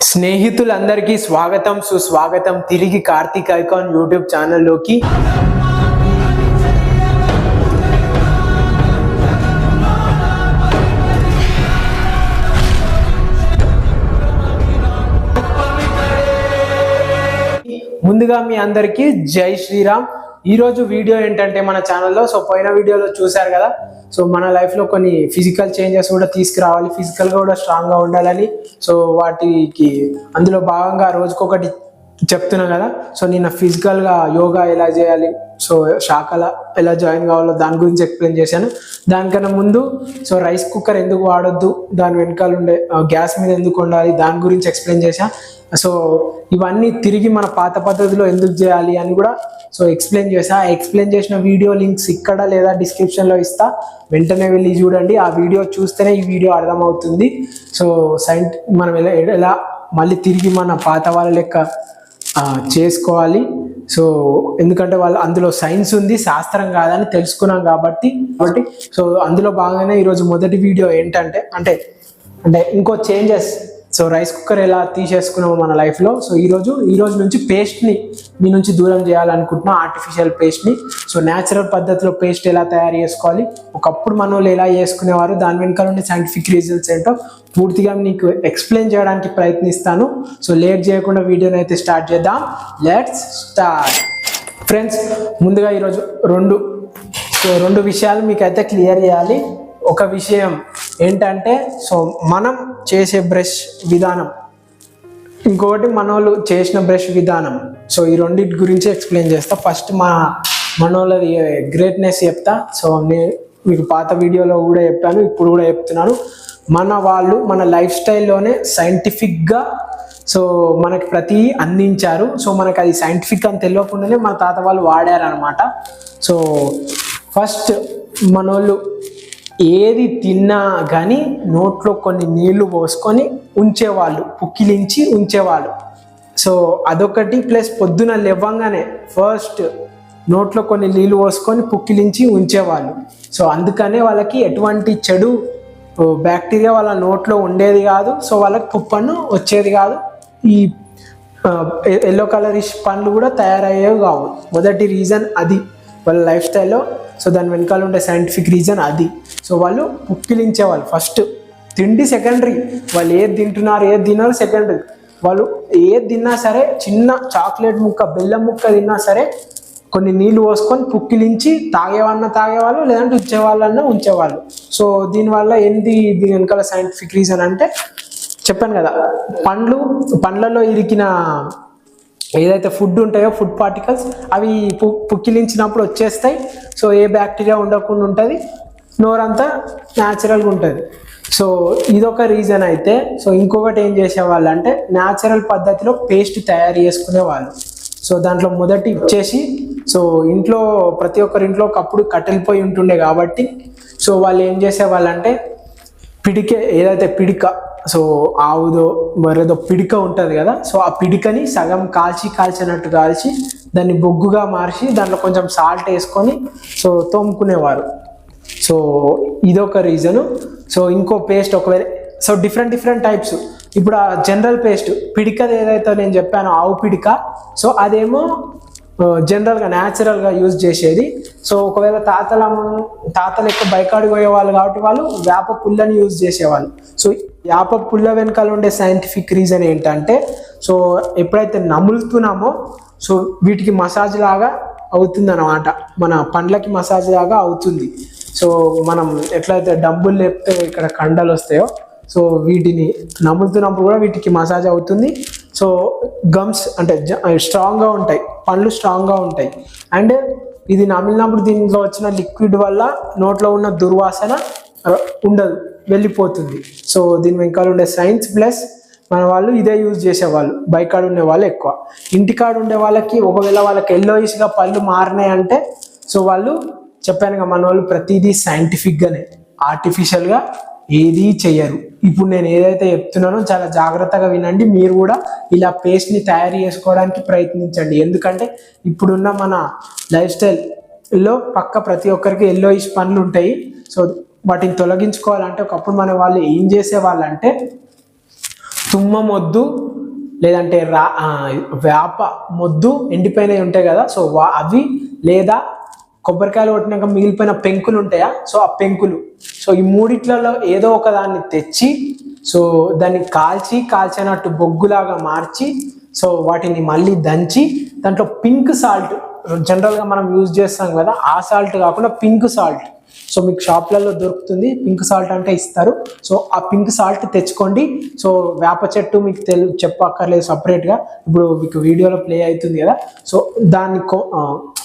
స్నేహితులందరికీ స్వాగతం సుస్వాగతం. తిరిగి కార్తీక్ ఐకాన్ యూట్యూబ్ ఛానల్లోకి. ముందుగా మీ అందరికీ జై శ్రీరామ్. ఈరోజు వీడియో ఏంటంటే మన ఛానల్లో సో పోయిన వీడియోలో చూశారు కదా. సో మన లైఫ్లో కొన్ని ఫిజికల్ చేంజెస్ కూడా తీసుకురావాలి ఫిజికల్గా కూడా స్ట్రాంగ్గా ఉండాలని. సో వాటికి అందులో భాగంగా రోజుకొకటి చెప్తున్నా కదా. సో నిన్న ఫిజికల్గా యోగా ఎలా చేయాలి? సో శాఖల ఎలా జాయిన్ కావాలో దాని గురించి ఎక్స్ప్లెయిన్ చేశాను. దానికన్నా ముందు సో రైస్ కుక్కర్ ఎందుకు వాడొద్దు? దాని వెనకాల ఉండే గ్యాస్ మీద ఎందుకు ఉండాలి దాని గురించి ఎక్స్ప్లెయిన్ చేశా. సో ఇవన్నీ తిరిగి మన పాత పద్ధతిలో ఎందుకు చేయాలి అని కూడా సో ఎక్స్ప్లెయిన్ చేశా. ఎక్స్ప్లెయిన్ చేసిన వీడియో లింక్స్ ఇక్కడ లేదా డిస్క్రిప్షన్లో ఇస్తా. వెంటనే వెళ్ళి చూడండి. ఆ వీడియో చూస్తేనే ఈ వీడియో అర్థమవుతుంది. సో సైంట్ మనం ఎలా ఎలా మళ్ళీ తిరిగి మన పాత వాళ్ళ లెక్క చేసుకోవాలి. సో ఎందుకంటే వాళ్ళు అందులో సైన్స్ ఉంది శాస్త్రం కాదని తెలుసుకున్నాం కాబట్టి. కాబట్టి సో అందులో భాగంగానే ఈరోజు మొదటి వీడియో ఏంటంటే అంటే అంటే ఇంకో చేంజెస్. సో రైస్ కుక్కర్ ఎలా తీసేసుకున్నామో మన లైఫ్లో సో ఈరోజు ఈరోజు నుంచి పేస్ట్ని మీ నుంచి దూరం చేయాలనుకుంటున్నా ఆర్టిఫిషియల్ పేస్ట్ని సో న్యాచురల్ పద్ధతిలో పేస్ట్ ఎలా తయారు చేసుకోవాలి? ఒకప్పుడు మన వాళ్ళు ఎలా చేసుకునేవారు? దాని వెనుక ఉండే సైంటిఫిక్ రీజన్స్ ఏంటో పూర్తిగా మీకు ఎక్స్ప్లెయిన్ చేయడానికి ప్రయత్నిస్తాను. సో లేట్ చేయకుండా వీడియోని అయితే స్టార్ట్ చేద్దాం. లెట్స్ స్టార్ట్ ఫ్రెండ్స్ ముందుగా ఈరోజు రెండు సో రెండు విషయాలు మీకు అయితే క్లియర్ చేయాలి. ఒక విషయం ఏంటంటే సో మనం చేసే బ్రష్ విధానం. ఇంకొకటి మనోళ్ళు చేసిన బ్రష్ విధానం. సో ఈ రెండింటి గురించి ఎక్స్ప్లెయిన్ చేస్తా. ఫస్ట్ మా మనోళ్ళది గ్రేట్నెస్ చెప్తా. సో నేను మీకు పాత వీడియోలో కూడా చెప్పాను ఇప్పుడు కూడా చెప్తున్నాను. మన వాళ్ళు మన లైఫ్ స్టైల్లోనే సైంటిఫిక్గా సో మనకి ప్రతి అందించారు. సో మనకి అది సైంటిఫిక్ అని తెలియకుండానే మన తాత వాళ్ళు వాడారనమాట సో ఫస్ట్ మనోళ్ళు ఏది తిన్నా కానీ నోట్లో కొన్ని నీళ్ళు పోసుకొని ఉంచేవాళ్ళు పుక్కిలించి ఉంచేవాళ్ళు. సో అదొకటి ప్లస్ పొద్దున లేవంగానే ఫస్ట్ నోట్లో కొన్ని నీళ్ళు పోసుకొని పుక్కిలించి ఉంచేవాళ్ళు. సో అందుకనే వాళ్ళకి ఎటువంటి చెడు బ్యాక్టీరియా వాళ్ళ నోట్లో ఉండేది కాదు. సో వాళ్ళకి పుప్పను వచ్చేది కాదు. ఈ ఎల్లో కలరిష్ పండ్లు కూడా తయారయ్యేవి కావు. మొదటి రీజన్ అది. వాళ్ళ లైఫ్ స్టైల్లో సో దాని వెనకాల ఉండే సైంటిఫిక్ రీజన్ అది. సో వాళ్ళు పుక్కిలించేవాళ్ళు. ఫస్ట్ తిండి సెకండరీ వాళ్ళు ఏది తింటున్నారు ఏది తిన్నారు సెకండరీ వాళ్ళు ఏది తిన్నా సరే చిన్న చాక్లెట్ ముక్క బెల్లం ముక్క తిన్నా సరే కొన్ని నీళ్ళు పోసుకొని పుక్కిలించి తాగేవాళ్ళన్నా తాగేవాళ్ళు లేదంటే ఉంచేవాళ్ళన్నా ఉంచేవాళ్ళు. సో దీనివల్ల ఏంది దీని వెనకాల సైంటిఫిక్ రీజన్ అంటే చెప్పాను కదా. పండ్లు పండ్లలో ఇరికిన ఏదైతే ఫుడ్ ఉంటాయో ఫుడ్ పార్టికల్స్ అవి పు పుక్కిలించినప్పుడు వచ్చేస్తాయి. సో ఏ బ్యాక్టీరియా ఉండకుండా ఉంటుంది. నోరంతా న్యాచురల్గా ఉంటుంది. సో ఇదొక రీజన్ అయితే సో ఇంకొకటి ఏం చేసేవాళ్ళు అంటే న్యాచురల్ పద్ధతిలో పేస్ట్ తయారు చేసుకునే వాళ్ళు. సో దాంట్లో మొదటి ఇచ్చేసి సో ఇంట్లో ప్రతి ఒక్కరి ఇంట్లో ఒకప్పుడు కట్టెలిపోయి ఉంటుండే కాబట్టి సో వాళ్ళు ఏం చేసేవాళ్ళంటే పిడికే ఏదైతే పిడిక సో ఆవుదో మరేదో పిడిక ఉంటుంది కదా సో ఆ పిడికని సగం కాల్చి కాల్చినట్టు కాల్చి దాన్ని బొగ్గుగా మార్చి దాంట్లో కొంచెం సాల్ట్ వేసుకొని సో తోముకునేవారు. సో ఇదొక రీజను. సో ఇంకో పేస్ట్ ఒకవేళ సో డిఫరెంట్ డిఫరెంట్ టైప్స్. ఇప్పుడు ఆ జనరల్ పేస్ట్ పిడికది ఏదైతే నేను చెప్పానో ఆవు పిడిక సో అదేమో జనరల్గా న్యాచురల్గా యూజ్ చేసేది. సో ఒకవేళ తాతల తాతలు ఎక్కువ బైకాడికి పోయేవాళ్ళు కాబట్టి వాళ్ళు వేప పుల్లని యూజ్ చేసేవాళ్ళు. సో వేప పుల్ల వెనకాల ఉండే సైంటిఫిక్ రీజన్ ఏంటంటే సో ఎప్పుడైతే నములుతున్నామో సో వీటికి మసాజ్ లాగా అవుతుంది అనమాట మన పండ్లకి మసాజ్ లాగా అవుతుంది. సో మనం ఎట్లయితే డబ్బులు లేపితే ఇక్కడ కండలు వస్తాయో సో వీటిని నములుతున్నప్పుడు కూడా వీటికి మసాజ్ అవుతుంది. సో గమ్స్ అంటే స్ట్రాంగ్గా ఉంటాయి పండ్లు స్ట్రాంగ్గా ఉంటాయి. అండ్ ఇది నమిలినప్పుడు దీంట్లో వచ్చిన లిక్విడ్ వల్ల నోట్లో ఉన్న దుర్వాసన ఉండదు వెళ్ళిపోతుంది. సో దీని వెనకాల ఉండే సైన్స్ ప్లస్ మన వాళ్ళు ఇదే యూజ్ చేసేవాళ్ళు బైకాడ ఉండే వాళ్ళు ఎక్కువ. ఇంటికాడ ఉండే వాళ్ళకి ఒకవేళ వాళ్ళకి ఎల్లోయిస్గా పళ్ళు మారినాయి అంటే సో వాళ్ళు చెప్పాను కదా మన వాళ్ళు ప్రతిదీ సైంటిఫిక్గానే ఆర్టిఫిషియల్గా ఏదీ చెయ్యరు. ఇప్పుడు నేను ఏదైతే చెప్తున్నానో చాలా జాగ్రత్తగా వినండి. మీరు కూడా ఇలా పేస్ట్ని తయారు చేసుకోవడానికి ప్రయత్నించండి. ఎందుకంటే ఇప్పుడున్న మన లైఫ్ స్టైల్లో పక్క ప్రతి ఒక్కరికి ఎల్లో ఇష్ పనులు ఉంటాయి. సో వాటిని తొలగించుకోవాలంటే ఒకప్పుడు మన వాళ్ళు ఏం చేసేవాళ్ళంటే తుమ్మ మొద్దు లేదంటే రా వేప మొద్దు ఎండిపోయినవి ఉంటాయి కదా. సో వా అవి లేదా కొబ్బరికాయలు కొట్టినాక మిగిలిపోయిన పెంకులు ఉంటాయా? సో ఆ పెంకులు. సో ఈ మూడిట్లలో ఏదో ఒక దాన్ని తెచ్చి సో దాన్ని కాల్చి కాల్చినట్టు బొగ్గులాగా మార్చి సో వాటిని మళ్ళీ దంచి దాంట్లో పింక్ సాల్ట్ జనరల్గా మనం యూజ్ చేస్తాం కదా ఆ సాల్ట్ కాకుండా పింక్ సాల్ట్. సో మీకు షాప్లలో దొరుకుతుంది పింక్ సాల్ట్ అంటే ఇస్తారు. సో ఆ పింక్ సాల్ట్ తెచ్చుకోండి. సో వేప చెట్టు మీకు తెలు చెప్పక్కర్లేదు సపరేట్గా. ఇప్పుడు మీకు వీడియోలో ప్లే అవుతుంది కదా. సో దాన్ని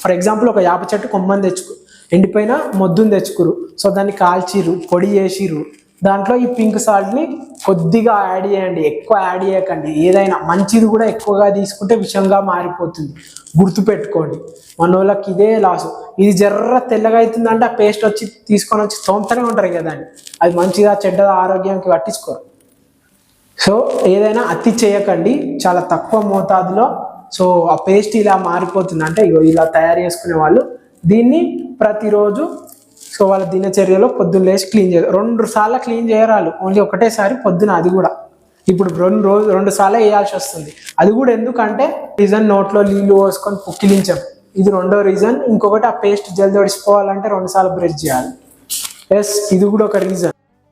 ఫర్ ఎగ్జాంపుల్ ఒక వేప చెట్టు కొమ్మని తెచ్చుకో ఎండిపోయిన మొద్దుని తెచ్చుకురు. సో దాన్ని కాల్చిరు పొడి చేసిరు దాంట్లో ఈ పింక్ సాల్ట్ని కొద్దిగా యాడ్ చేయండి ఎక్కువ యాడ్ చేయకండి. ఏదైనా మంచిది కూడా ఎక్కువగా తీసుకుంటే విషంగా మారిపోతుంది. గుర్తుపెట్టుకోండి మనోళ్ళకి ఇదే లాసు ఇది జర్ర తెల్లగా అవుతుందంటే ఆ పేస్ట్ వచ్చి తీసుకొని వచ్చి తోముతూనే ఉంటారు కదా అని అది మంచిదా చెడ్డదా ఆరోగ్యానికి పట్టించుకోరు. సో ఏదైనా అతి చేయకండి. చాలా తక్కువ మోతాదులో సో ఆ పేస్ట్ ఇలా మారిపోతుంది. అంటే ఇగో ఇలా తయారు చేసుకునే వాళ్ళు దీన్ని ప్రతిరోజు సో వాళ్ళ దినచర్యలో పొద్దున్న లేచి క్లీన్ చేయాలి రెండు సార్లు క్లీన్ చేయరాలు ఓన్లీ ఒకటేసారి పొద్దున అది కూడా. ఇప్పుడు రెండు రోజు రెండు సార్లు వేయాల్సి వస్తుంది. అది కూడా ఎందుకంటే రీజన్ నోట్లో నీళ్ళు పోసుకొని పుక్కిలించాం. ఇది రెండో రీజన్. ఇంకొకటి ఆ పేస్ట్ జల్ది ఒడిసిపోవాలంటే రెండు సార్లు బ్రష్ చేయాలి. ఎస్ ఇది కూడా ఒక రీజన్.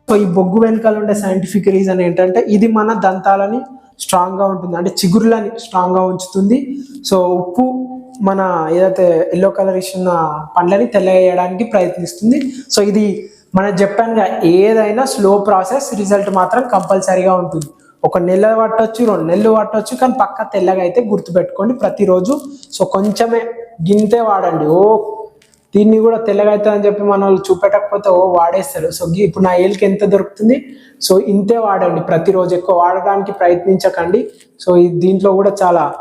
సో ఈ బొగ్గు వెనకాల ఉండే సైంటిఫిక్ రీజన్ ఏంటంటే ఇది మన దంతాలని స్ట్రాంగ్గా ఉంటుంది. అంటే చిగురులని స్ట్రాంగ్గా ఉంచుతుంది. సో ఉప్పు మన ఏదైతే ఎల్లో కలర్ ఇచ్చిన పండ్లని తెల్లగేయడానికి ప్రయత్నిస్తుంది. సో ఇది మన చెప్పానుగా ఏదైనా స్లో ప్రాసెస్ రిజల్ట్ మాత్రం కంపల్సరీగా ఉంటుంది. ఒక నెల పట్టొచ్చు రెండు నెలలు పట్టొచ్చు కానీ పక్క తెల్లగా అయితే గుర్తుపెట్టుకోండి ప్రతిరోజు. సో కొంచెమే గింతే వాడండి. ఓ దీన్ని కూడా తెల్లగా అని చెప్పి మన వాళ్ళు చూపెట్టకపోతే ఓ వాడేస్తారు. సో ఇప్పుడు నా ఏళ్ళకి ఎంత దొరుకుతుంది? సో ఇంతే వాడండి. ప్రతిరోజు ఎక్కువ వాడడానికి ప్రయత్నించకండి. సో ఈ దీంట్లో కూడా చాలా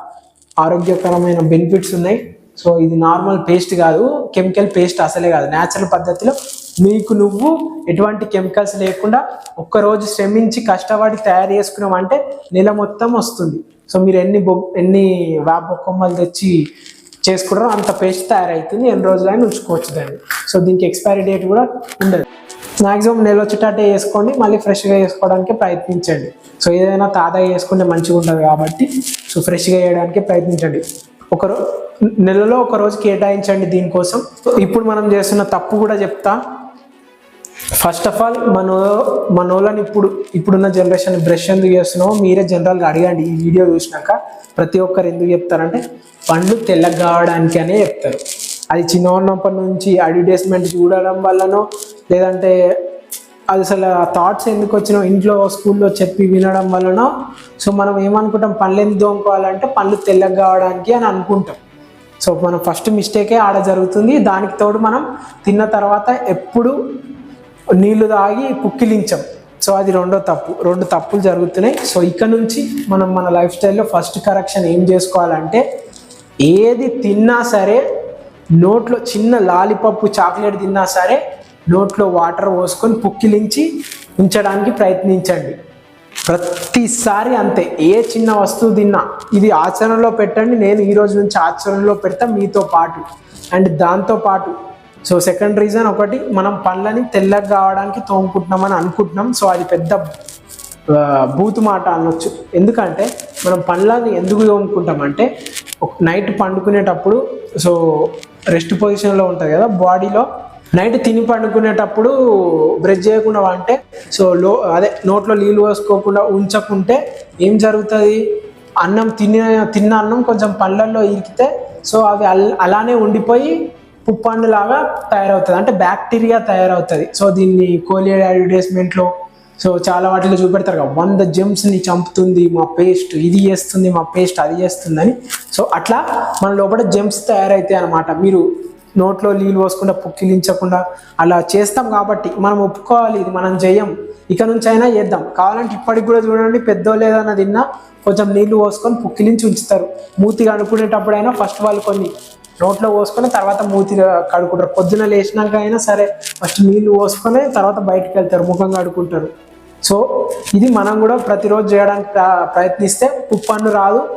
ఆరోగ్యకరమైన బెనిఫిట్స్ ఉన్నాయి. సో ఇది నార్మల్ పేస్ట్ కాదు. కెమికల్ పేస్ట్ అసలే కాదు. న్యాచురల్ పద్ధతిలో నీకు నువ్వు ఎటువంటి కెమికల్స్ లేకుండా ఒక్కరోజు శ్రమించి కష్టపడి తయారు చేసుకున్నామంటే నెల మొత్తం వస్తుంది. సో మీరు ఎన్ని బొ ఎన్ని వేప కొమ్మలు తెచ్చి చేసుకుంటారో అంత పేస్ట్ తయారవుతుంది ఎన్ని రోజులైనా ఉంచుకోవచ్చు దాన్ని. సో దీనికి ఎక్స్పైరీ డేట్ కూడా ఉండదు. మ్యాక్సిమం నెల వచ్చేటట్టే వేసుకోండి. మళ్ళీ ఫ్రెష్గా వేసుకోవడానికి ప్రయత్నించండి. సో ఏదైనా తాజాగా వేసుకుంటే మంచిగా ఉంటుంది కాబట్టి సో ఫ్రెష్గా వేయడానికి ప్రయత్నించండి. ఒక నెలలో ఒక రోజు కేటాయించండి దీనికోసం. ఇప్పుడు మనం చేస్తున్న తప్పు కూడా చెప్తా. ఫస్ట్ ఆఫ్ ఆల్ మన మన వాళ్ళని ఇప్పుడు ఇప్పుడున్న జనరేషన్ బ్రష్ ఎందుకు చేస్తున్నావు? మీరే జనరల్గా అడగండి. ఈ వీడియో చూసినాక ప్రతి ఒక్కరు ఎందుకు చెప్తారంటే పండ్లు తెల్లగా కావడానికి అనే చెప్తారు. అది చిన్న ఉన్నప్పటి నుంచి అడ్వర్టైజ్మెంట్ చూడడం వల్లనో లేదంటే అది అసలు ఆ థాట్స్ ఎందుకు వచ్చినావు ఇంట్లో స్కూల్లో చెప్పి వినడం వలన సో మనం ఏమనుకుంటాం? పండ్లు ఎందుకు దోముకోవాలంటే పండ్లు తెల్లగా కావడానికి అని అనుకుంటాం. సో మనం ఫస్ట్ మిస్టేకే ఆడ జరుగుతుంది. దానికి తోడు మనం తిన్న తర్వాత ఎప్పుడు నీళ్ళు తాగి పుక్కిలించం సో అది రెండో తప్పు. రెండు తప్పులు జరుగుతున్నాయి. సో ఇక్కడ నుంచి మనం మన లైఫ్ స్టైల్లో ఫస్ట్ కరెక్షన్ ఏం చేసుకోవాలంటే ఏది తిన్నా సరే నోట్లో చిన్న లాలిపప్పు చాక్లెట్ తిన్నా సరే నోట్లో వాటర్ పోసుకొని పుక్కిలించి ఉంచడానికి ప్రయత్నించండి. ప్రతిసారి అంతే. ఏ చిన్న వస్తువు తిన్నా ఇది ఆచరణలో పెట్టండి నేను ఈ రోజు నుంచి ఆచరణలో పెడతా మీతో పాటు. అండ్ దాంతో పాటు సో సెకండ్ రీజన్ ఒకటి మనం పండ్లని తెల్లగా కావడానికి తోముకుంటున్నామని అనుకుంటున్నాం. సో అది పెద్ద బూతు మాట అనొచ్చు. ఎందుకంటే మనం పండ్లని ఎందుకు తోముకుంటామంటే నైట్ పండుకునేటప్పుడు సో రెస్ట్ పొజిషన్లో ఉంటుంది కదా బాడీలో నైట్ తిని పండుకునేటప్పుడు బ్రష్ చేయకుండా అంటే సో లో అదే నోట్లో నీళ్ళు పోసుకోకుండా ఉంచకుంటే ఏం జరుగుతుంది? అన్నం తిన్న తిన్న అన్నం కొంచెం పళ్ళల్లో ఇరికితే సో అవి అలానే ఉండిపోయి పుప్పండు లాగా తయారవుతుంది. అంటే బ్యాక్టీరియా తయారవుతుంది. సో దీన్ని కోలియర్ అడ్వర్టైజ్మెంట్లో సో చాలా వాటిలో చూపెడతారు కదా. వంద జెమ్స్ని చంపుతుంది మా పేస్ట్ ఇది చేస్తుంది మా పేస్ట్ అది చేస్తుందని. సో అట్లా మన లోపల జెమ్స్ తయారైతాయి అనమాట మీరు నోట్లో నీళ్ళు పోసుకుండా పుక్కిలించకుండా అలా చేస్తాం కాబట్టి మనం ఒప్పుకోవాలి ఇది మనం చేయం ఇక నుంచి అయినా చేద్దాం. కావాలంటే ఇప్పటికి కూడా చూడండి పెద్దోళ్ళు ఏదైనా తిన్నా కొంచెం నీళ్ళు పోసుకొని పుక్కిలించి ఉంచుతారు. మూతి కడుక్కునేటప్పుడైనా ఫస్ట్ వాళ్ళు కొన్ని నోట్లో పోసుకొని తర్వాత మూతి కడుకుంటారు పొద్దున లేచినాక అయినా సరే ఫస్ట్ నీళ్ళు పోసుకొని తర్వాత బయటకు వెళ్తారు ముఖం కడుక్కుంటారు. సో ఇది మనం కూడా ప్రతిరోజు చేయడానికి ప్ర- ప్రయత్నిస్తే ఉప్పన్ను రాదు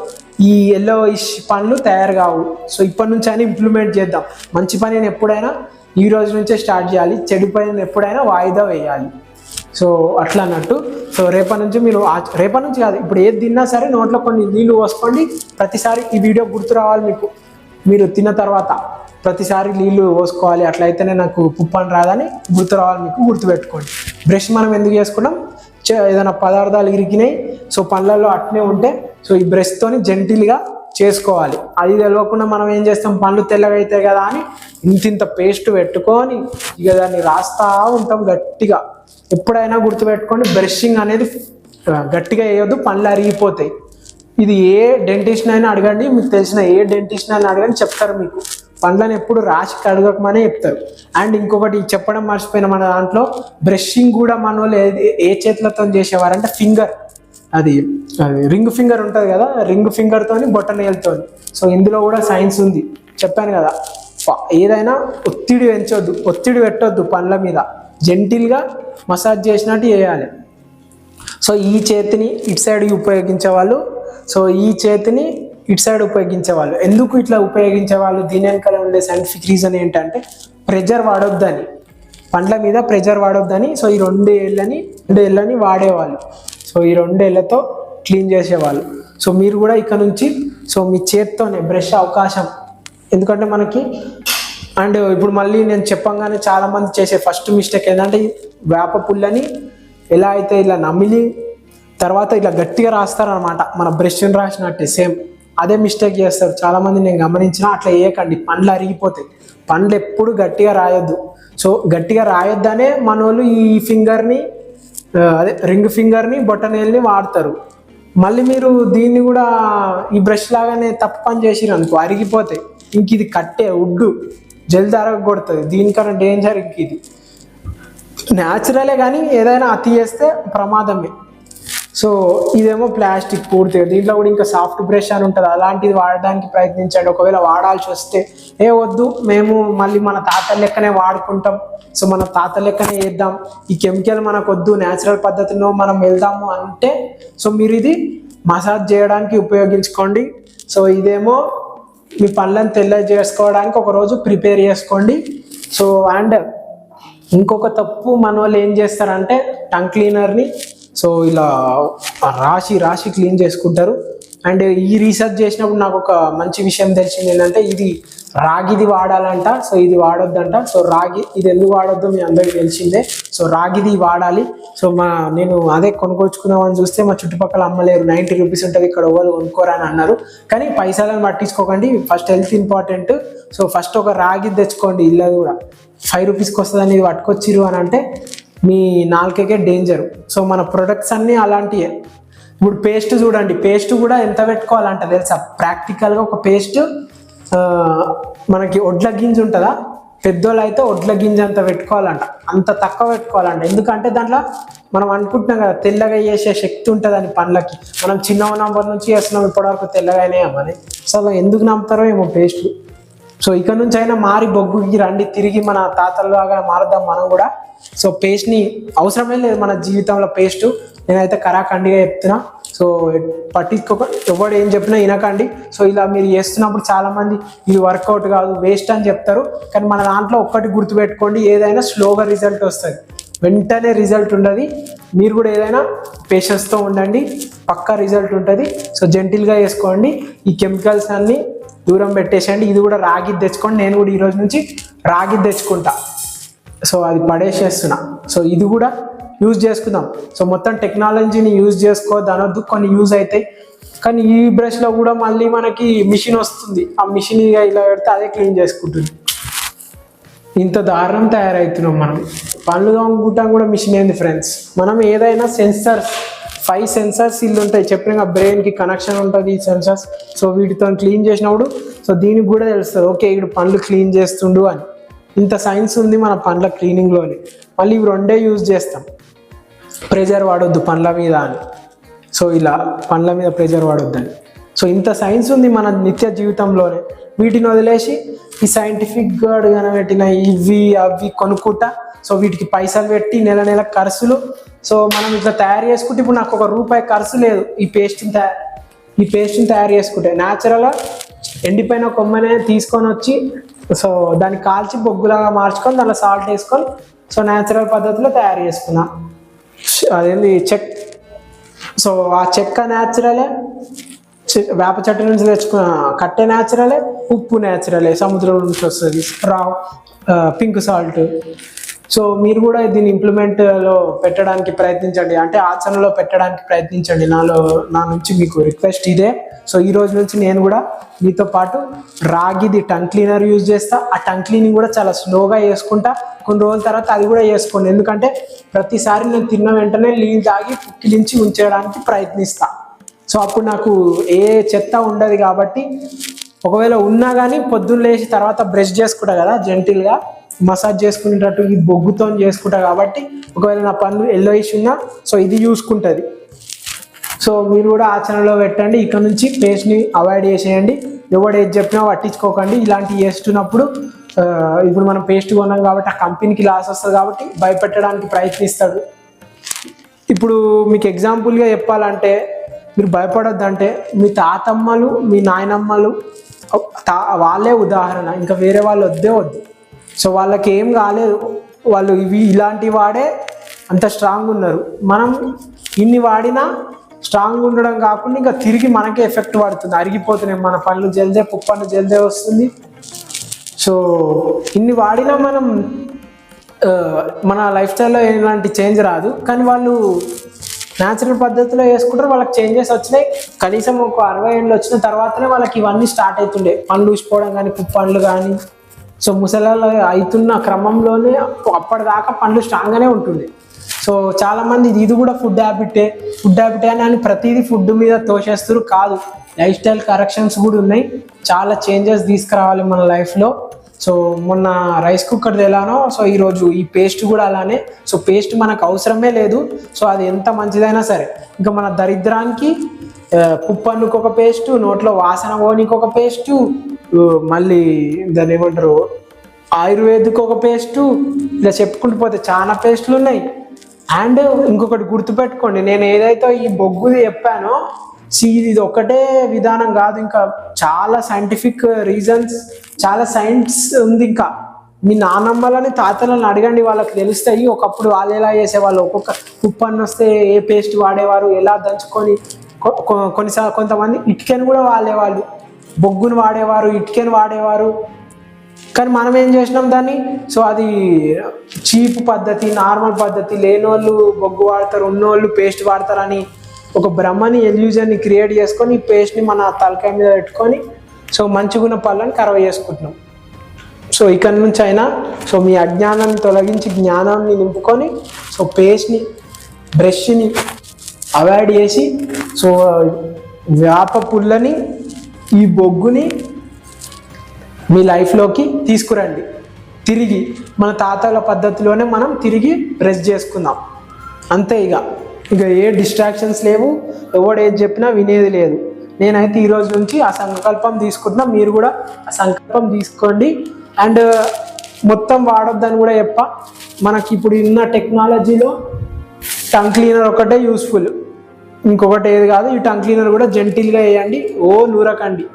ఈ ఎల్లో ఇష్ పనులు తయారు కావు. సో ఇప్పటి నుంచి అయినా ఇంప్లిమెంట్ చేద్దాం. మంచి పనిని ఎప్పుడైనా ఈ రోజు నుంచే స్టార్ట్ చేయాలి. చెడు పని ఎప్పుడైనా వాయిదా వేయాలి. సో అట్లా అన్నట్టు. సో రేపటి నుంచి మీరు రేపటి నుంచి కాదు ఇప్పుడు ఏది తిన్నా సరే నోట్లో కొన్ని నీళ్ళు పోసుకోండి. ప్రతిసారి ఈ వీడియో గుర్తు రావాలి మీకు. మీరు తిన్న తర్వాత ప్రతిసారి నీళ్ళు పోసుకోవాలి అట్లయితేనే నాకు పుప్పని రాదని గుర్తు రావాలి మీకు గుర్తుపెట్టుకోండి. బ్రష్ మనం ఎందుకు చేసుకున్నాం? ఏదైనా పదార్థాలు ఇరిగినాయి సో పళ్ళల్లో అట్నే ఉంటే సో ఈ బ్రష్తోని జెంటిల్గా చేసుకోవాలి. అది తెలియకుండా మనం ఏం చేస్తాం? పండ్లు తెల్లగా అవుతాయి కదా అని ఇంత ఇంత పేస్ట్ పెట్టుకొని ఇక దాన్ని రాస్తా ఉంటాం గట్టిగా. ఎప్పుడైనా గుర్తుపెట్టుకోండి బ్రషింగ్ అనేది గట్టిగా వేయొద్దు పండ్లు అరిగిపోతాయి. ఇది ఏ డెంటిస్ట్ అయినా అడగండి మీకు తెలిసిన ఏ డెంటిస్ట్ అయినా అడగండి చెప్తారు మీకు. పండ్లను ఎప్పుడు రాసి కడగకమనే చెప్తారు. అండ్ ఇంకొకటి చెప్పడం మర్చిపోయిన మన దాంట్లో బ్రషింగ్ కూడా మన వాళ్ళు ఏ- చేతులతో చేసేవారంటే ఫింగర్ అది అది రింగ్ ఫింగర్ ఉంటుంది కదా రింగ్ ఫింగర్తోని బొట్టనేలతో సో ఇందులో కూడా సైన్స్ ఉంది. చెప్పాను కదా ఏదైనా ఒత్తిడి పెంచొద్దు ఒత్తిడి పెట్టొద్దు పండ్ల మీద. జెంటిల్గా మసాజ్ చేసినట్టు చేయాలి. సో ఈ చేతిని ఇటు సైడ్ ఉపయోగించే వాళ్ళు సో ఈ చేతిని ఇటు సైడ్ ఉపయోగించేవాళ్ళు. ఎందుకు ఇట్లా ఉపయోగించే వాళ్ళు దీని వెనకాల ఉండే సైంటిఫిక్ రీజన్ ఏంటంటే ప్రెజర్ వాడొద్దని. పండ్ల మీద ప్రెజర్ వాడొద్దని. సో ఈ రెండు ఏళ్ళని రెండు ఏళ్ళని వాడేవాళ్ళు. సో ఈ రెండు ఏళ్ళతో క్లీన్ చేసేవాళ్ళు. సో మీరు కూడా ఇక్కడ నుంచి సో మీ చేత్తోనే బ్రష్ అవకాశం. ఎందుకంటే మనకి అండ్ ఇప్పుడు మళ్ళీ నేను చెప్పంగానే చాలామంది చేసే ఫస్ట్ మిస్టేక్ ఏంటంటే వేప పుల్లని ఎలా అయితే ఇలా నమిలి తర్వాత ఇట్లా గట్టిగా రాస్తారనమాట మన బ్రష్ని రాసినట్టే సేమ్ అదే మిస్టేక్ చేస్తారు. చాలామంది నేను గమనించిన అట్లా వేయకండి పండ్లు అరిగిపోతాయి. పండ్లు ఎప్పుడు గట్టిగా రాయొద్దు. సో గట్టిగా రాయొద్దనే మన వాళ్ళు ఈ ఫింగర్ని అదే రింగ్ ఫింగర్ని బొట్టనేల్ని వాడతారు. మళ్ళీ మీరు దీన్ని కూడా ఈ బ్రష్ లాగానే తప్పు పని చేసిరు అనుకో అరిగిపోతాయి. ఇంక ఇది కట్టే ఉడ్డు జల్ది అరగొడుతుంది దీనికన్నా డేంజర్ ఇంక ఇది. న్యాచురలే కానీ ఏదైనా అతి చేస్తే ప్రమాదమే. సో ఇదేమో ప్లాస్టిక్ పూర్తిగా. దీంట్లో కూడా ఇంకా సాఫ్ట్ బ్రష్ అని ఉంటుంది. అలాంటిది వాడడానికి ప్రయత్నించండి. ఒకవేళ వాడాల్సి వస్తే ఏ వద్దు మేము మళ్ళీ మన తాత లెక్కనే వాడుకుంటాం. సో మన తాత లెక్కనే వేద్దాం ఈ కెమికల్ మనకు వద్దు న్యాచురల్ పద్ధతిలో మనం వెళ్దాము అంటే సో మీరు ఇది మసాజ్ చేయడానికి ఉపయోగించుకోండి. సో ఇదేమో మీ పళ్ళని తెల్ల చేసుకోవడానికి ఒక రోజు ప్రిపేర్ చేసుకోండి. సో అండ్ ఇంకొక తప్పు మన వాళ్ళు ఏం చేస్తారంటే టంగ్ క్లీనర్ని సో ఇలా రాసి రాసి క్లీన్ చేసుకుంటారు. అండ్ ఈ రీసెర్చ్ చేసినప్పుడు నాకు ఒక మంచి విషయం తెలిసింది ఏంటంటే ఇది రాగిది వాడాలంట సో ఇది వాడొద్దంట. సో రాగి ఇది ఎందుకు వాడొద్దు మీ అందరికీ తెలిసిందే. సో రాగిది వాడాలి. సో మా నేను అదే కొనుక్కొచ్చుకుందామని చూస్తే మా చుట్టుపక్కల అమ్మలేరు నైంటీ రూపీస్ ఉంటుంది ఇక్కడ ఎవరు కొనుక్కోరని అన్నారు. కానీ పైసలను పట్టించుకోకండి. First health important. So first ఒక రాగి తెచ్చుకోండి ఇల్లు కూడా. ఫైవ్ రూపీస్కి వస్తుందని ఇది పట్టుకొచ్చిరు అని అంటే మీ నాలుకకే డేంజర్ సో మన ప్రొడక్ట్స్ అన్నీ అలాంటివే ఇప్పుడు పేస్ట్ చూడండి పేస్ట్ కూడా ఎంత పెట్టుకోవాలంట తెలుసా? ప్రాక్టికల్గా ఒక పేస్ట్ మనకి ఒడ్ల గింజ ఉంటుందా? పెద్దోళ్ళు అయితే ఒడ్ల గింజ అంత పెట్టుకోవాలంట. అంత తక్కువ పెట్టుకోవాలంట. ఎందుకంటే దాంట్లో మనం అనుకుంటున్నాం కదా తెల్లగా చేసే శక్తి ఉంటుందని పండ్లకి. మనం చిన్న నంబర్ నుంచి చేస్తున్నాం ఇప్పటివరకు తెల్లగానే అమ్మని సో అలా ఎందుకు నమ్ముతారో ఏమో పేస్ట్ సో ఇక్కడ నుంచి అయినా మారి బొగ్గుకి రండి తిరిగి మన తాతల్లాగా మారుద్దాం మనం కూడా. సో పేస్ట్ని అవసరమే లేదు మన జీవితంలో పేస్ట్ నేనైతే కరాఖండిగా చెప్తున్నా. సో పట్టించుకోక ఎవడు ఏం చెప్పినా వినకండి. సో ఇలా మీరు చేస్తున్నప్పుడు చాలామంది ఇది వర్కౌట్ కాదు వేస్ట్ అని చెప్తారు. కానీ మన దాంట్లో ఒక్కటి గుర్తుపెట్టుకోండి ఏదైనా స్లోగా రిజల్ట్ వస్తుంది. వెంటనే రిజల్ట్ ఉండదు. మీరు కూడా ఏదైనా పేషెన్స్తో ఉండండి. పక్కా రిజల్ట్ ఉంటుంది. సో జెంటిల్గా వేసుకోండి ఈ కెమికల్స్ అన్నీ దూరం పెట్టేసేయండి. ఇది కూడా రాగి తెచ్చుకోండి నేను కూడా ఈరోజు నుంచి రాగి తెచ్చుకుంటా. సో అది పడేసేస్తున్నా. సో ఇది కూడా యూజ్ చేసుకుందాం. సో మొత్తం టెక్నాలజీని యూజ్ చేసుకో దానొద్దు కొన్ని యూజ్ అవుతాయి కానీ ఈ బ్రష్లో కూడా మళ్ళీ మనకి మిషన్ వస్తుంది. ఆ మిషన్ ఇలా పెడితే అదే క్లీన్ చేసుకుంటుంది. ఇంత దారుణం తయారవుతున్నాం మనం. పనులు తోముకుంటాం కూడా మిషన్ ఏంది ఫ్రెండ్స్ మనం ఏదైనా సెన్సర్స్ ఫైవ్ సెన్సర్స్ ఇల్లు ఉంటాయి. చెప్పిన బ్రెయిన్కి కనెక్షన్ ఉంటుంది ఈ సెన్సర్స్ సో వీటితో క్లీన్ చేసినప్పుడు సో దీనికి కూడా తెలుస్తుంది. ఓకే ఇక్కడ పండ్లు క్లీన్ చేస్తుండు అని. ఇంత సైన్స్ ఉంది మన పండ్ల క్లీనింగ్లోనే మళ్ళీ ఇవి రెండే యూజ్ చేస్తాం. ప్రెజర్ వాడొద్దు పండ్ల మీద అని. సో ఇలా పండ్ల మీద ప్రెజర్ వాడొద్దని. సో ఇంత సైన్స్ ఉంది మన నిత్య జీవితంలోనే. వీటిని వదిలేసి ఈ సైంటిఫిక్ గార్డ్ కనబెట్టిన ఇవి అవి కొనుక్కుంటా. సో వీటికి పైసలు పెట్టి నెల నెల ఖర్చులు. సో మనం ఇట్లా తయారు చేసుకుంటే ఇప్పుడు నాకు ఒక రూపాయి ఖర్చు లేదు ఈ పేస్ట్ని తయారు ఈ పేస్ట్ని తయారు చేసుకుంటే. న్యాచురల్గా ఎండిపోయిన కొమ్మనే తీసుకొని వచ్చి సో దాన్ని కాల్చి బొగ్గులాగా మార్చుకొని దాంట్లో సాల్ట్ వేసుకొని సో న్యాచురల్ పద్ధతిలో తయారు చేసుకున్నా. అదేంది చెక్. సో ఆ చెక్క న్యాచురలే వేప చెట్టు నుంచి తెచ్చుకున్న కట్టె న్యాచురలే ఉప్పు న్యాచురలే సముద్రం నుంచి వస్తుంది. రా పింక్ సాల్ట్ సో మీరు కూడా దీన్ని ఇంప్లిమెంట్లో పెట్టడానికి ప్రయత్నించండి. అంటే ఆచరణలో పెట్టడానికి ప్రయత్నించండి. నాలో నా నుంచి మీకు రిక్వెస్ట్ ఇదే. సో ఈ రోజు నుంచి నేను కూడా మీతో పాటు రాగిది టంగ్ క్లీనర్ యూజ్ చేస్తా. ఆ టంగ్ క్లీనింగ్ కూడా చాలా స్లోగా వేసుకుంటా కొన్ని రోజుల తర్వాత అది కూడా వేసుకోండి ఎందుకంటే ప్రతిసారి నేను తిన్న వెంటనే నీళ్ళు తాగి పుక్కిలించి ఉంచేయడానికి ప్రయత్నిస్తాను సో అప్పుడు నాకు ఏ చెత్త ఉండదు కాబట్టి ఒకవేళ ఉన్నా కానీ పొద్దున్న లేచి తర్వాత బ్రష్ చేసుకుంటా కదా జెంటిల్గా మసాజ్ చేసుకునేటట్టు ఈ బొగ్గుతో చేసుకుంటా కాబట్టి ఒకవేళ నా పనులు ఎల్లో ఇష్యూ ఉన్నా సో ఇది చూసుకుంటుంది సో మీరు కూడా ఆచరణలో పెట్టండి ఇక్కడ నుంచి పేస్ట్ని అవాయిడ్ చేసేయండి. ఎవడు ఏది చెప్పినా పట్టించుకోకండి ఇలాంటివి చేస్తున్నప్పుడు ఇప్పుడు మనం పేస్ట్ కొన్నాం కాబట్టి ఆ కంపెనీకి లాస్ వస్తుంది కాబట్టి భయపెట్టడానికి ప్రయత్నిస్తాడు. ఇప్పుడు మీకు ఎగ్జాంపుల్గా చెప్పాలంటే మీరు భయపడొద్దంటే మీ తాతమ్మలు మీ నాయనమ్మలు తా వాళ్ళే ఉదాహరణ. ఇంకా వేరే వాళ్ళు వద్దే వద్దు. సో వాళ్ళకి ఏం కాలేదు. వాళ్ళు ఇవి ఇలాంటి వాడే అంత స్ట్రాంగ్ ఉన్నారు. మనం ఇన్ని వాడినా స్ట్రాంగ్ ఉండడం కాకుండా ఇంకా తిరిగి మనకే ఎఫెక్ట్ పడుతుంది. అరిగిపోతున్నాయి మన పళ్ళు జల్దే పుప్పన్ను జల్దే వస్తుంది. సో ఇన్ని వాడినా మనం మన లైఫ్ స్టైల్లో ఎలాంటి చేంజ్ రాదు. కానీ వాళ్ళు న్యాచురల్ పద్ధతిలో వేసుకుంటారు వాళ్ళకి చేంజెస్ వచ్చినాయి. కనీసం ఒక అరవై ఏళ్ళు వచ్చిన తర్వాతనే వాళ్ళకి ఇవన్నీ స్టార్ట్ అవుతుండే. పండ్లు ఊసిపోవడం కానీ పుప్పండ్లు కానీ సో ముసలాలు అవుతున్న క్రమంలోనే అప్పటిదాకా పండ్లు స్ట్రాంగ్గానే ఉంటుండే. సో చాలా మంది ఇది ఇది కూడా ఫుడ్ హ్యాబిటే ఫుడ్ హ్యాబిటే అని అని ప్రతిదీ ఫుడ్ మీద తోసేస్తారు కాదు లైఫ్ స్టైల్ కరెక్షన్స్ కూడా ఉన్నాయి. చాలా చేంజెస్ తీసుకురావాలి మన లైఫ్లో సో మొన్న రైస్ కుక్కర్ ఎలానో సో ఈరోజు ఈ పేస్ట్ కూడా అలానే. సో పేస్ట్ మనకు అవసరమే లేదు. సో అది ఎంత మంచిదైనా సరే. ఇంకా మన దరిద్రానికి కుప్పన్నుకు ఒక పేస్ట్ నోట్లో వాసన పోనీకి ఒక పేస్టు మళ్ళీ దాన్ని ఏమంటారు ఆయుర్వేదిక్ ఒక పేస్టు ఇలా చెప్పుకుంటూ పోతే చాలా పేస్టులు ఉన్నాయి. అండ్ ఇంకొకటి గుర్తుపెట్టుకోండి నేను ఏదైతే ఈ బొగ్గుది చెప్పానో ఇది ఒకటే విధానం కాదు ఇంకా. చాలా సైంటిఫిక్ రీజన్స్ చాలా సైన్స్ ఉంది ఇంకా. మీ నానమ్మలని తాతలని అడగండి వాళ్ళకి తెలుస్తాయి. ఒకప్పుడు వాళ్ళు ఎలా చేసేవాళ్ళు? ఒక్కొక్క ఉప్పన్ను వస్తే ఏ పేస్ట్ వాడేవారు? ఎలా దంచుకొని కొన్నిసార్లు కొంతమంది ఇటుకను కూడా వాడేవాళ్ళు. బొగ్గును వాడేవారు ఇటుకను వాడేవారు. కానీ మనం ఏం చేసినాం దాన్ని? సో అది చీప్ పద్ధతి నార్మల్ పద్ధతి లేనోళ్ళు బొగ్గు వాడతారు ఉన్నోళ్ళు పేస్ట్ వాడతారని ఒక బ్రహ్మని ఎల్యూజన్ని క్రియేట్ చేసుకొని ఈ పేస్ట్ని మన తలకాయ మీద పెట్టుకొని సో మంచిగున్న పళ్ళని కరవ చేసుకుంటున్నాం. సో ఇక్కడ నుంచి అయినా సో మీ అజ్ఞానాన్ని తొలగించి జ్ఞానాన్ని నింపుకొని సో పేస్ట్ని బ్రష్ని అవాయిడ్ చేసి సో వేప పుల్లని ఈ బొగ్గుని మీ లైఫ్లోకి తీసుకురండి. తిరిగి మన తాతల పద్ధతిలోనే మనం తిరిగి బ్రష్ చేసుకుందాం. అంతే ఇక. ఇక ఏ డిస్ట్రాక్షన్స్ లేవు ఎవడు ఏది చెప్పినా వినేది లేదు. నేనైతే ఈరోజు నుంచి ఆ సంకల్పం తీసుకుంటున్నా. మీరు కూడా ఆ సంకల్పం తీసుకోండి. అండ్ మొత్తం వాడొద్దని కూడా చెప్ప. మనకి ఇప్పుడు ఉన్న టెక్నాలజీలో టంగ్ క్లీనర్ ఒకటే యూస్ఫుల్ ఇంకొకటి ఏది కాదు ఈ టంగ్ క్లీనర్ కూడా జెంటిల్గా వేయండి. ఓ నూరకండి.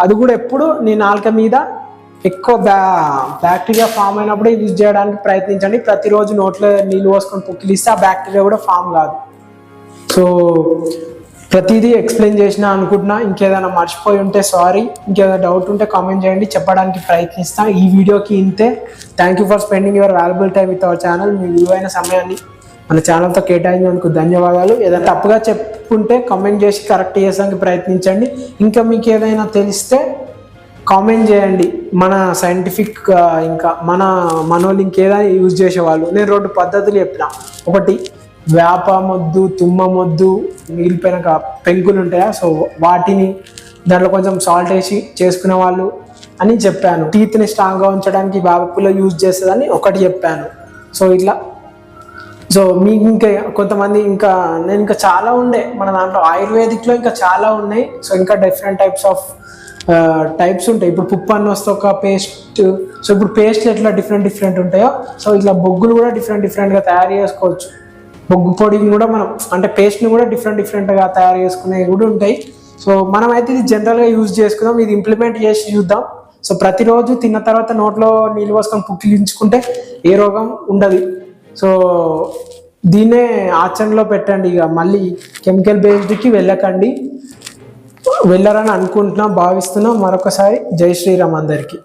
అది కూడా ఎప్పుడు నీ నాలుక మీద ఎక్కువ బ్యా బ్యాక్టీరియా ఫామ్ అయినప్పుడే యూజ్ చేయడానికి ప్రయత్నించండి. ప్రతిరోజు నోట్లో నీళ్ళు పోసుకొని పుక్కిలిస్తే ఆ బ్యాక్టీరియా కూడా ఫామ్ కాదు. సో ప్రతిదీ ఎక్స్ప్లెయిన్ చేసిన అనుకుంటున్నా ఇంకేదైనా మర్చిపోయి ఉంటే సారీ ఇంకేదైనా డౌట్ ఉంటే కామెంట్ చేయండి చెప్పడానికి ప్రయత్నిస్తా. ఈ వీడియోకి ఇంతే. Thank you for spending your valuable time with our channel మీ విలువైన సమయాన్ని మన ఛానల్తో కేటాయించినందుకు ధన్యవాదాలు. ఏదైనా తప్పుగా చెప్పుకుంటే కామెంట్ చేసి కరెక్ట్ చేసానికి ప్రయత్నించండి. ఇంకా మీకు ఏదైనా తెలిస్తే కామెంట్ చేయండి. మన సైంటిఫిక్ ఇంకా మన మనోళ్ళు ఇంకేదైనా యూజ్ చేసేవాళ్ళు. నేను రెండు పద్ధతులు చెప్పిన. ఒకటి వేప మొద్దు తుమ్మ మొద్దు మిగిలిపోయిన పెంకులు ఉంటాయా సో వాటిని దాంట్లో కొంచెం సాల్ట్ వేసి చేసుకునే వాళ్ళు అని చెప్పాను. టీత్ని స్ట్రాంగ్గా ఉంచడానికి వేపపుల్ల యూజ్ చేస్తుందని ఒకటి చెప్పాను. సో ఇట్లా సో మీకు ఇంకా కొంతమంది ఇంకా నేను ఇంకా చాలా ఉండే. మన దాంట్లో ఆయుర్వేదిక్లో ఇంకా చాలా ఉన్నాయి. సో ఇంకా డిఫరెంట్ టైప్స్ ఆఫ్ టైప్స్ ఉంటాయి. ఇప్పుడు పుప్పు అన్న వస్తే ఒక పేస్ట్ సో ఇప్పుడు పేస్ట్లు ఎట్లా డిఫరెంట్ డిఫరెంట్ ఉంటాయో సో ఇట్లా బొగ్గులు కూడా డిఫరెంట్ డిఫరెంట్గా తయారు చేసుకోవచ్చు. బొగ్గు పొడిని కూడా మనం అంటే పేస్ట్ని కూడా డిఫరెంట్ డిఫరెంట్గా తయారు చేసుకునేవి కూడా ఉంటాయి. సో మనం అయితే ఇది జనరల్గా యూజ్ చేసుకుందాం. ఇది ఇంప్లిమెంట్ చేసి చూద్దాం. సో ప్రతిరోజు తిన్న తర్వాత నోట్లో నీళ్ళు పోసుకొని పుక్కిలించుకుంటే ఏ రోగం ఉండదు. సో దీన్నే ఆచరణలో పెట్టండి ఇక. మళ్ళీ కెమికల్ బేస్డ్కి వెళ్ళకండి. వెళ్ళరని అనుకుంటున్నాం భావిస్తున్నాం. మరొకసారి జై శ్రీరామ్ అందరికీ.